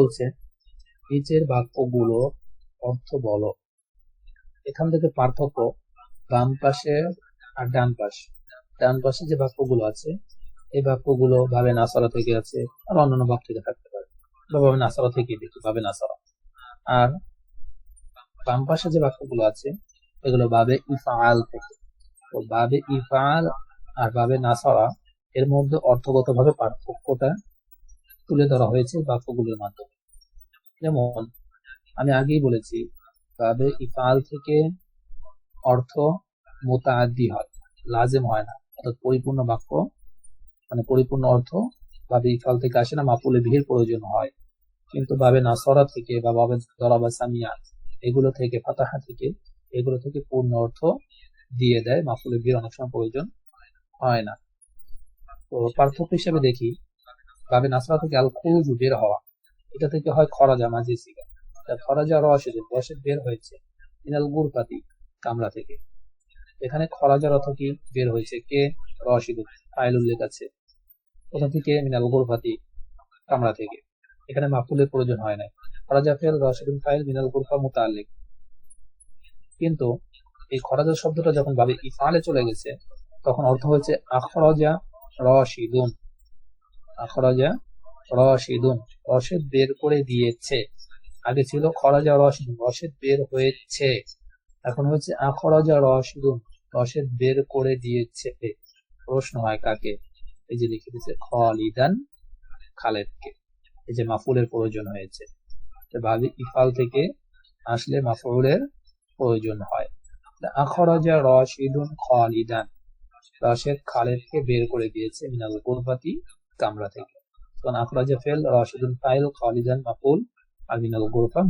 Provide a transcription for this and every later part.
বলছে নিচের বাক্যগুলো অর্থ বলো। এখান থেকে পার্থক্য বাম পাশে আর ডান পাশ। ডান পাশে যে বাক্যগুলো আছে, এই বাক্যগুলো ভাবে নাসারা থেকে আছে আর অন্যান্য বাক্য থেকে থাকতে পারে। বা ভাবে নাসারা থেকে দেখি ভাবে নাসারা। আর বাম পাশে যে বাক্যগুলো আছে, এগুলো বাবে ইফাল থেকে। তো বাবে ইফাল আর বাবে নাসারা, এর মধ্যে অর্থগতভাবে পার্থক্যটা তুলে ধরা হয়েছে বাক্যগুলোর মাধ্যমে। যেমন, আমি আগেই বলেছি বাবে ইফাল থেকে অর্থ মোতাদি হয়, লাজেম হয় না। অর্থাৎ পরিপূর্ণ বাক্য মানে পরিপূর্ণ অর্থ বাবে ইফাল থেকে আসে না মাপুলে বিহের প্রয়োজন হয়। কিন্তু বাবে নাসরা থেকে বা বাবে দরাবা সামিয়া, এগুলো থেকে, ফাতাহা থেকে, এগুলো থেকে পূর্ণ অর্থ দিয়ে দেয়, মাফুলে বিয়ের অনেক সময় প্রয়োজন হয় না। তো পার্থক্য হিসেবে দেখি বাবে নাসরা থেকে আল বের হওয়া। এটা থেকে হয় খরাজা মাঝি সিগা। খরাজা রসেদ রসেদ বের হয়েছে মিনাল গুরপাতি কামরা থেকে। এখানে খরাজার অর্থ কি? বের হয়েছে কে? রশিদ ফাইল উল্লেখ আছে। কোথা থেকে? মিনাল গুরপাতি কামরা থেকে। এখানে মাফুলের প্রয়োজন হয় নাই। খরাজা ফেল রশিদুল ফাইল, মিনাল গুরফা মুতাল্লিক। কিন্তু এই খরাজা শব্দটা যখন ভাবে ইফালে চলে গেছে, তখন অর্থ হয়েছে আখরাজা রশিদুন। আখরাজা রশিদুন, রশেদ বের করে দিয়েছে। আগে ছিল খরাজা রশিদুন, রশেদ বের হয়েছে। এখন হচ্ছে আখরাজা রশিদুন, রশেদ বের করে দিয়েছে। প্রশ্ন হয় কাকে? এই যে লিখে দিয়েছে, খালিদান খালেদকে। এই যে মাফুলের প্রয়োজন হয়েছে। ভাবি, ইফাল থেকে আসলে মাফুলের প্রয়োজন হয়। আখরাজা রশিদুন খালিদান, রশেদ খালেদকে বের করে দিয়েছে মিনাল গুরবাতি কামরা থেকে। তখন ফেল ফাইল, খালিদান মাফুল আর মিনাল গুরফা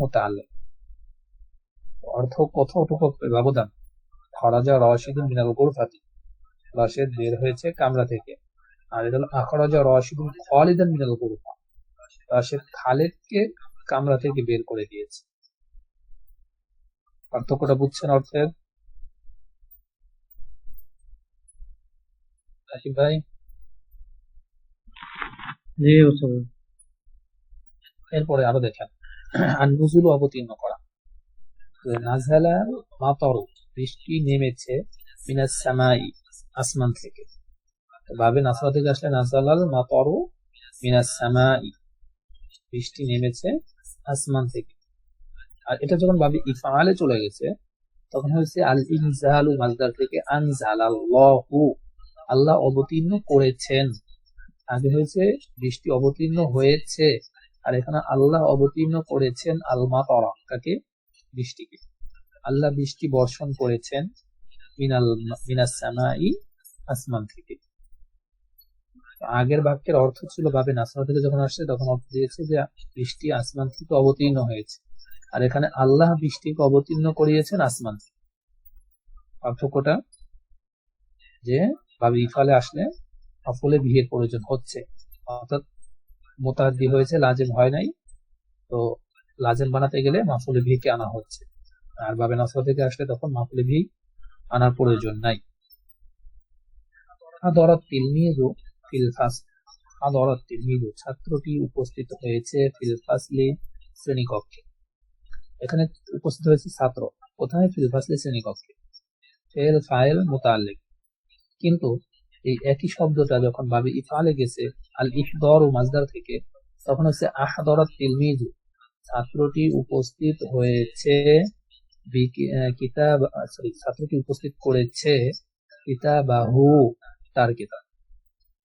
অর্থ ব্যবধান। খরাজা মিনাল গুরফাতি। রশেদ বের হয়েছে কামরা থেকে। আর এটা আখরাজা খালিদান মিনাল গুরফা। রশেদ খালেদকে কামরা থেকে বের করে দিয়েছে। পার্থক্যটা বুঝছেন অর্থের? আকিব ভাই? এরপরে আরও দেখেন। আর নুজুল অবতীর্ণ করা। নাজালা মাতরু বৃষ্টি নেমেছে আসমান থেকে। ভাবে নাসরা থেকে আসলে নাজালাল মাতরু মিনাস সামাই বৃষ্টি নেমেছে আসমান থেকে। আর এটা যখন ভাবি ইফালে চলে গেছে, তখন হয়েছে আল ইনজালু মাজদার থেকে আনজালাল্লাহু। আল্লাহ অবতীর্ণ করেছেন। আগে হয়েছে, বৃষ্টি অবতীর্ণ হয়েছে। আর এখানে আল্লাহ অবতীর্ণ করেছেন আলমা তরা কাকে? বৃষ্টিকে। আল্লাহ বৃষ্টি বর্ষণ করেছেন মিনাল আসমান থেকে। আগের বাক্যের অর্থ ছিল বাবে নাসরা থেকে যখন আসছে, তখন অর্থ দিয়েছে যে বৃষ্টি আসমান থেকে অবতীর্ণ হয়েছে। আর এখানে আল্লাহ বৃষ্টিকে অবতীর্ণ করিয়েছেন আসমান থেকে। পার্থক্যটা যে, ভাবে ইফালে আসলে অফলে বিয়ের প্রয়োজন হচ্ছে। অর্থাৎ মোতাদ্দি হয়েছে, লাজেম হয় নাই। তো লাজেম বানাতে গেলে মাফুলে ভিকে আনা হচ্ছে। আর বাবে নাসরা থেকে আসলে তখন মাফুলে ভি আনার প্রয়োজন নাই। আদরাত তিলমিজু ফিল ফাসল আদরাত তিলমিজু ছাত্রটি উপস্থিত হয়েছে ফিল ফাসলি শ্রেণীকক্ষে। এখানে উপস্থিত হয়েছে ছাত্র। কোথায়? ফিল ফাসলি শ্রেণীকক্ষে। ফেল ফাইল মোতাল্লিক। কিন্তু এই একই শব্দটা যখন ভাবে ইফালে গেছে, আল ইফদর ও মাজদার থেকে, তখন হচ্ছে আহাদরাত তিলমিজু ছাত্রটি উপস্থিত হয়েছে কিতাব সরি ছাত্রটি উপস্থিত করেছে কিতাবাহু তার কিতাব।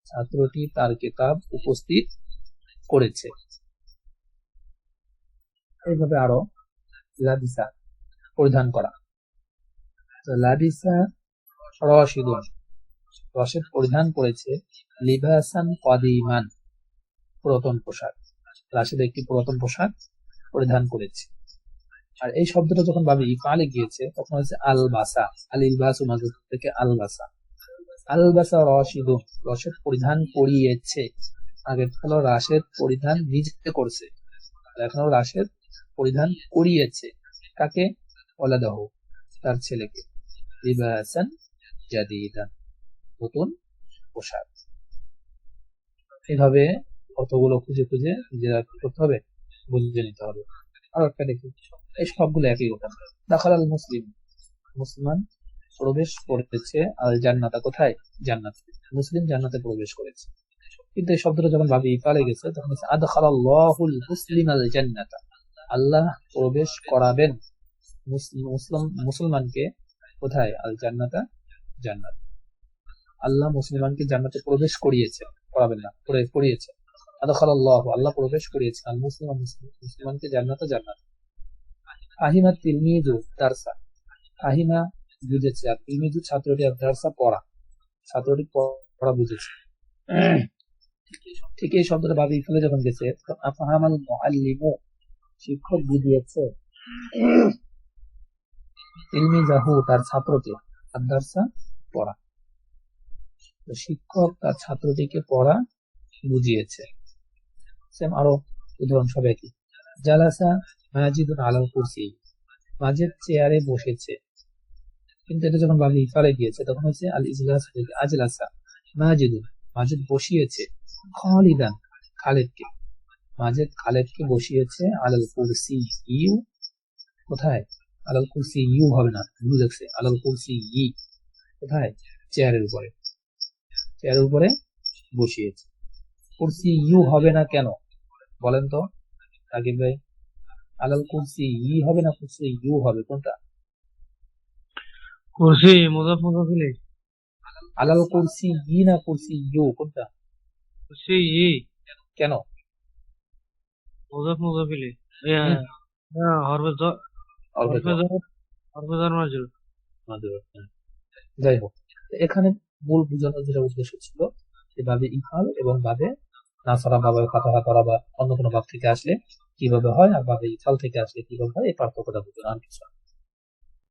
ছাত্রটি তার কিতাব উপস্থিত করেছে। এইভাবে আরও লাদিসা পরিধান করা। লাদিসা রশিদুন রশেদ পরিধান করেছে লিবাসান কদিমান, পুরাতন পোশাক। রাশেদ একটি পুরাতন পোশাক পরিধান করেছে। আর এই শব্দটা যখন ভাবে ইফালে গিয়েছে, তখন হচ্ছে আল বাসা আল ইলবাসু মাজুদ থেকে আল বাসা আল বাসা রশিদু রশেদ পরিধান করিয়েছে। আগের হলো রাশেদ পরিধান নিজে করছে। এখন রাশেদ পরিধান করিয়েছে। কাকে? ওলাদাহ, তার ছেলেকে। লিবাসান জাদিদান। নতুন পোশাক। এভাবে কতগুলো খুঁজে খুঁজে নিজেরা কি করতে হবে? বুঝে নিতে হবে। আর একটা দেখি, এই সবগুলো একই কথা। দাখাল আল মুসলিম। মুসলমান প্রবেশ করেছে আল জান্নাতা কোথায়? জান্নাত। মুসলিম জান্নাতে প্রবেশ করেছে। কিন্তু এই শব্দটা যখন ভাবি ইফালে গেছে, তখন আদখালাল্লাহুল মুসলিম আল জান্নাতা। আল্লাহ প্রবেশ করাবেন। মুসলিম মুসলমানকে কোথায়? আল জান্নাতা, জান্নাত। আল্লাহ মুসলমানকে জান্নাতে প্রবেশ করিয়েছে, করাবেন না, করে, করিয়েছে। আদখালাল্লাহু, আল্লাহ প্রবেশ করিয়েছে আল মুসলিম মুসলমানকে জান্নাতে, জান্নাত। আহিমা তিলমিদু দারসা, আহিমা বুঝেছে, আর তিলমিদু ছাত্রটি আর দারসা পড়া, ছাত্রটি পড়া বুঝেছে। ঠিক এই শব্দটা ভাবি ফেলে যখন গেছে আফহামাল মুআল্লিমু, শিক্ষক বুঝিয়েছে তিলমিজাহু তার ছাত্রকে আর দারসা পড়া। শিক্ষক তার ছাত্রটিকে পড়া বুঝিয়েছে। আরও উদাহরণ সব একই। জালাসা মাজিদুন আলাল কুরসি মাজিদ চেয়ারে বসেছে। কিন্তু এটা যখন বাবু ইফালে গিয়েছে, তখন হচ্ছে আল ইজলাস আজলাসা মাজিদুন মাজিদ বসিয়েছে খালিদান খালেদকে। মাজিদ খালেদকে বসিয়েছে আলাল কুরসি ইউ। কোথায়? আলাল কুরসি ইউ হবে না দেখছে। আলাল কুরসি ই। কোথায়? চেয়ারের উপরে। চেয়ারের উপরে বসিয়েছে। কুরসি ইউ হবে না কেন? বলেন তো। রাকিব ভাই আলাল কুরসি ই হবে না কুরসি ইউ হবে? কোনটা? কুরসি মুজাফ মুজাফ আলাল কুরসি ই না কুরসি ইউ? কোনটা? কুরসি ই। কেন? মুজাফ মুজাফ ইলাই হ্যাঁ হরফে জ অল্প হরফে জ হরফে জার মাজরুর আমাদের, হ্যাঁ। যাই হোক এখানে মূল বুঝানো যেটা উদ্দেশ্য ছিল, যে বাবে ইফাল এবং বাবে নাসারা বাবা ফাতাহা করা বা অন্য কোনো বাপ থেকে আসলে কীভাবে হয় আর বাবে ইফাল থেকে আসলে কীভাবে হয়, এই পার্থক্যটা বুঝানো আর কিছু।